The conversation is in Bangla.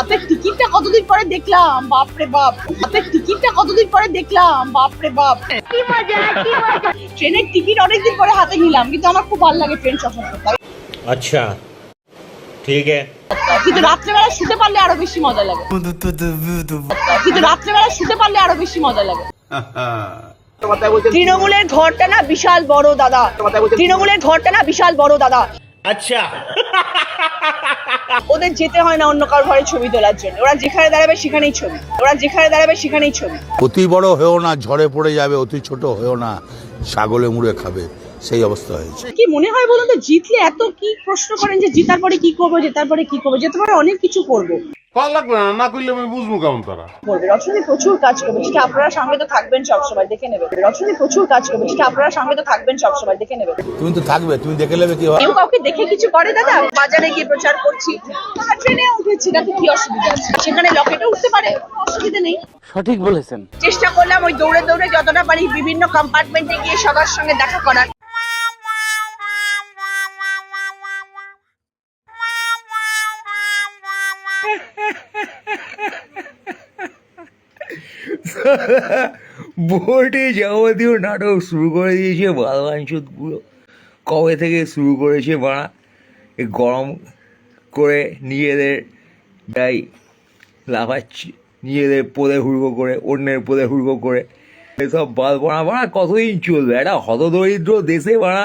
আপনার টিকিটটা কতদিন পরে দেখলাম? বাপরে বাপ। আপনার টিকিটটা কতদিন পরে দেখলাম? বাপরে বাপ। কি মজা কি মজা। ট্রেনের টিকিট অনেকদিন পরে হাতে নিলাম কিন্তু আমার খুব ভালো লাগে ট্রেন সফর করতে। আচ্ছা ঠিক কিন্তু রাত্রেবেলা শুতে পারলে আরও বেশি মজা লাগে। কিন্তু রাত্রেবেলা শুতে পারলে আরও বেশি মজা লাগে। তৃণমূলের ঘরটা না বিশাল বড় দাদা। তৃণমূলের ঘরটা না বিশাল বড় দাদা। আচ্ছা। ওদের যেতে হয় না অন্য কারোর ঘরে ছবি তোলার জন্য। ওরা যেখানে দাঁড়াবে সেখানেই ছবি। ওরা যেখানে দাঁড়াবে সেখানেই ছবি। অতি বড় হয়েও না ঝড়ে পড়ে যাবে অতি ছোট হয়েও না ছাগলে মুড়ে খাবে সেই অবস্থা হয়েছে। কি মনে হয় বলুন তো জিতলে এত কি প্রশ্ন করেন যে জিতার পরে কি করব জেতার পরে কি করব? জেতার পরে অনেক কিছু করব। কল লাগবে না না করলে আমি বুঝব কেমন তারা। রচনী প্রচুর কাজ করবে যেটা আপনারা সঙ্গে তো থাকবেন সবসময় দেখে নেবে। রচনী প্রচুর কাজ করবে যেটা আপনারা সঙ্গে তো থাকবেন সবসময় দেখে নেবে। তুমি তো থাকবে তুমি দেখে নেবে কি হয়। কেউ কাউকে দেখে কিছু করে দাদা? বাজারে গিয়ে প্রচার করছি। আমরা ট্রেনে উঠেছি তাতে কি অসুবিধা আছে? সেখানে লকেটে উঠতে পারে অসুবিধা নেই। সঠিক বলেছেন। চেষ্টা করলাম ওই দৌড়ে দৌড়ে যতটা পারি বিভিন্ন কম্পার্টমেন্টে গিয়ে সবার সঙ্গে দেখা করার। বোর্ডে যাবতীয় নাটক শুরু করে দিয়েছে বালবাঞ্চুত পুরো কবে থেকে শুরু করেছে মারা এই গরম করে নিজেদের যাই লাফাচ্ছি, নিজেদের পোদে হুড়কো করে, অন্যের পোদে হুড়কো করে। এসব বাল বাড়া বাড়া কতদিন চলবে? একটা হতদরিদ্র দেশে বাড়া